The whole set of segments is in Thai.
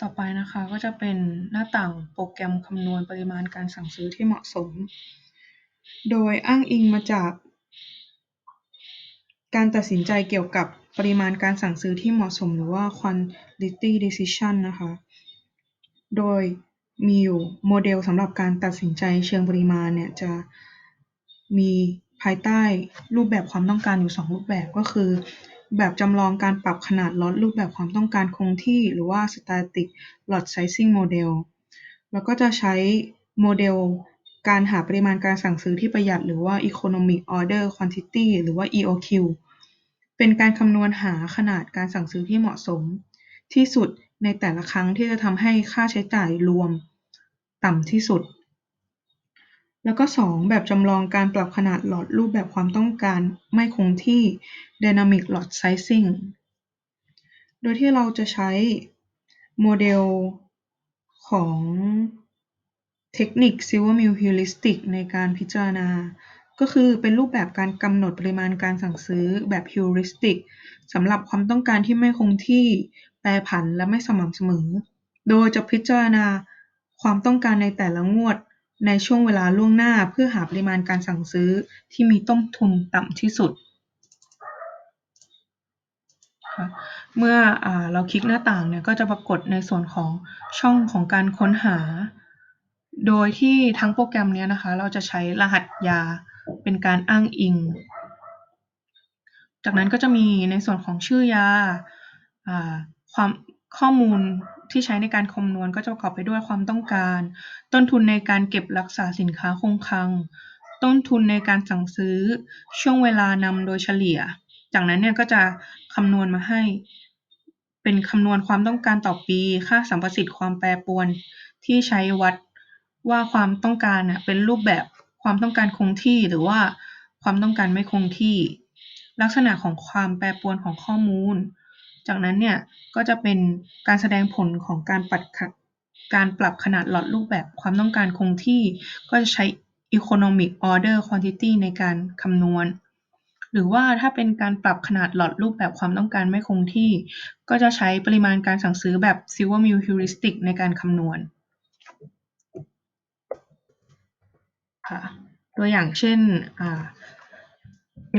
ต่อไปนะคะก็จะเป็นหน้าต่างโปรแกรมคำนวณปริมาณการสั่งซื้อที่เหมาะสม โดยอ้างอิงมาจาก การตัดสินใจเกี่ยวกับปริมาณการสั่งซื้อที่เหมาะสมหรือว่า quantity decision นะคะ โดยมีอยู่โมเดลสำหรับการตัดสินใจเชิงปริมาณเนี่ยจะมีภายใต้รูปแบบความต้องการอยู่สองรูปแบบก็คือ แบบจำลองการปรับขนาดล็อตรูปแบบความต้องการคงที่ หรือว่า static lot sizing model แล้วก็จะใช้โมเดลการหาปริมาณการสั่งซื้อที่ประหยัด หรือว่า economic order quantity หรือว่า EOQ เป็นการคำนวณหาขนาดการสั่งซื้อที่เหมาะสม ที่สุดในแต่ละครั้งที่จะทำให้ค่าใช้จ่ายรวมต่ำที่สุด แล้วก็2แบบจำลองการปรับขนาดหลอดรูปแบบความต้องการไม่คงที่ dynamic lot sizing โดยที่เราจะใช้โมเดลของเทคนิค Silvermill Heuristic ในการพิจารณา ก็คือเป็นรูปแบบการกำหนดปริมาณการสั่งซื้อแบบ Heuristic สำหรับความต้องการที่ไม่คงที่ แปรผันและไม่สม่ำเสมอ โดยจะพิจารณาความต้องการในแต่ละงวด ในช่วงเวลาล่วงหน้าเพื่อหาปริมาณการสั่งซื้อที่มีต้นทุนต่ำที่สุด เมื่ออเราคลิกหน้าต่างเนี่ยก็จะปรากฏในส่วนของช่องของการค้นหา โดยที่ทั้งโปรแกรมนี้นะคะ เราจะใช้รหัสยาเป็นการอ้างอิง จากนั้นก็จะมีในส่วนของชื่อยาความข้อมูล ที่ใช้ในการคำนวณก็จะประกอบไปด้วย ความต้องการ ต้นทุนในการเก็บรักษาสินค้าคงคลัง ต้นทุนในการสั่งซื้อ ช่วงเวลานำโดยเฉลี่ย จากนั้นเนี่ยก็จะคำนวณมาให้ เป็นคำนวณความต้องการต่อปี ค่าสัมประสิทธิ์ความแปรปรวน ที่ใช้วัดว่าความต้องการเนี่ยเป็นรูปแบบความต้องการคงที่หรือว่าความต้องการไม่คงที่ ลักษณะของความแปรปรวนของข้อมูล จากนั้นเนี่ยก็จะเป็นการแสดงผลของการปรับการปรับขนาดหลอดรูปแบบความต้องการคงที่ ก็จะใช้ economic order quantity ในการคำนวณ หรือว่าถ้าเป็นการปรับขนาดหลอดรูปแบบความต้องการไม่คงที่ ก็จะใช้ปริมาณการสั่งซื้อแบบ Silvermill Heuristic ในการคำนวณค่ะตัวอย่างเช่น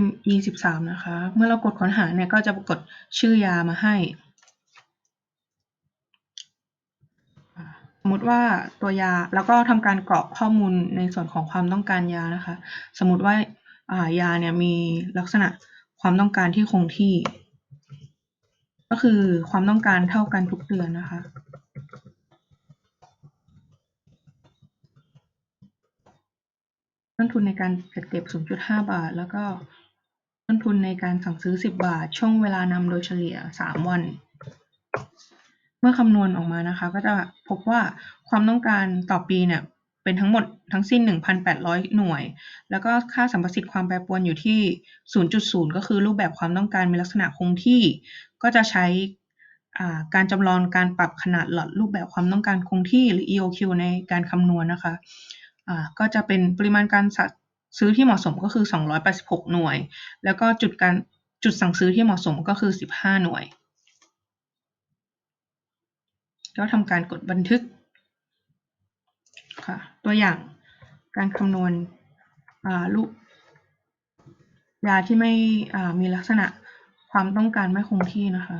ME 13 นะคะ เมื่อเรากดค้นหาเนี่ยก็จะปรากฏชื่อยามาให้ สมมติว่าตัวยาแล้วก็ทำการกรอกข้อมูลในส่วนของความต้องการยานะคะ สมมติว่ายาเนี่ยมีลักษณะความต้องการที่คงที่ ก็คือความต้องการเท่ากันทุกเดือนนะคะ ต้นทุนในการจัดเก็บ 0.5 บาท แล้วก็ต้นทุนในการสั่งซื้อ 10 บาท ช่วงเวลานำโดยเฉลี่ย 3 วัน เมื่อคำนวณออกมานะคะ ก็จะพบว่าความต้องการต่อปีเนี่ยเป็นทั้งหมดทั้งสิ้น 1,800 หน่วย แล้วก็ค่าสัมประสิทธิ์ความแปรปรวนอยู่ที่ 0.0 ก็คือรูปแบบความต้องการมีลักษณะคงที่ ก็จะใช้การจำลองการปรับขนาดหลอดรูปแบบความต้องการคงที่หรือ EOQ ในการคำนวณนะคะ ก็จะเป็นปริมาณการซื้อที่เหมาะสมก็คือ 286 หน่วย แล้วก็จุดการจุดสั่งซื้อที่เหมาะสมก็คือ 15 หน่วย ก็ทำการกดบันทึกค่ะตัวอย่างการคำนวณลูกยาที่ไม่มีลักษณะความต้องการไม่คงที่นะคะ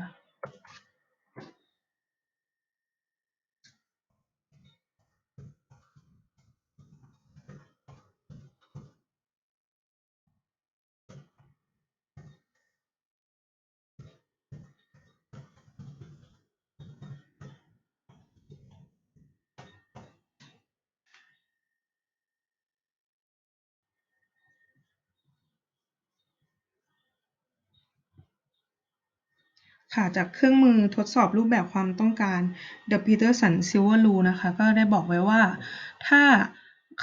ค่ะ จากเครื่องมือทดสอบรูปแบบความต้องการ The Peterson Silver Rule นะคะ ก็ได้บอกไว้ว่า ถ้า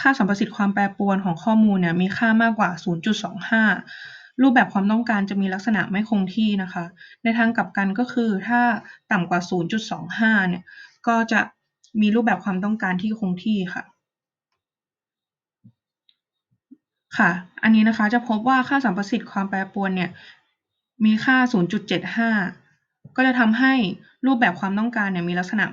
ค่าสัมประสิทธิ์ความแปรปรวนของข้อมูลเนี่ยมีค่ามากกว่า 0.25 รูปแบบความต้องการจะมีลักษณะไม่คงที่นะคะ ในทางกลับกันก็คือถ้าต่ำกว่า 0.25 เนี่ย ก็จะมีรูปแบบความต้องการที่คงที่ค่ะค่ะ อันนี้นะคะจะพบว่าค่าสัมประสิทธิ์ความแปรปรวนเนี่ยมีค่า 0.75 ก็จะทำให้รูปแบบความต้องการเนี่ยมีลักษณะ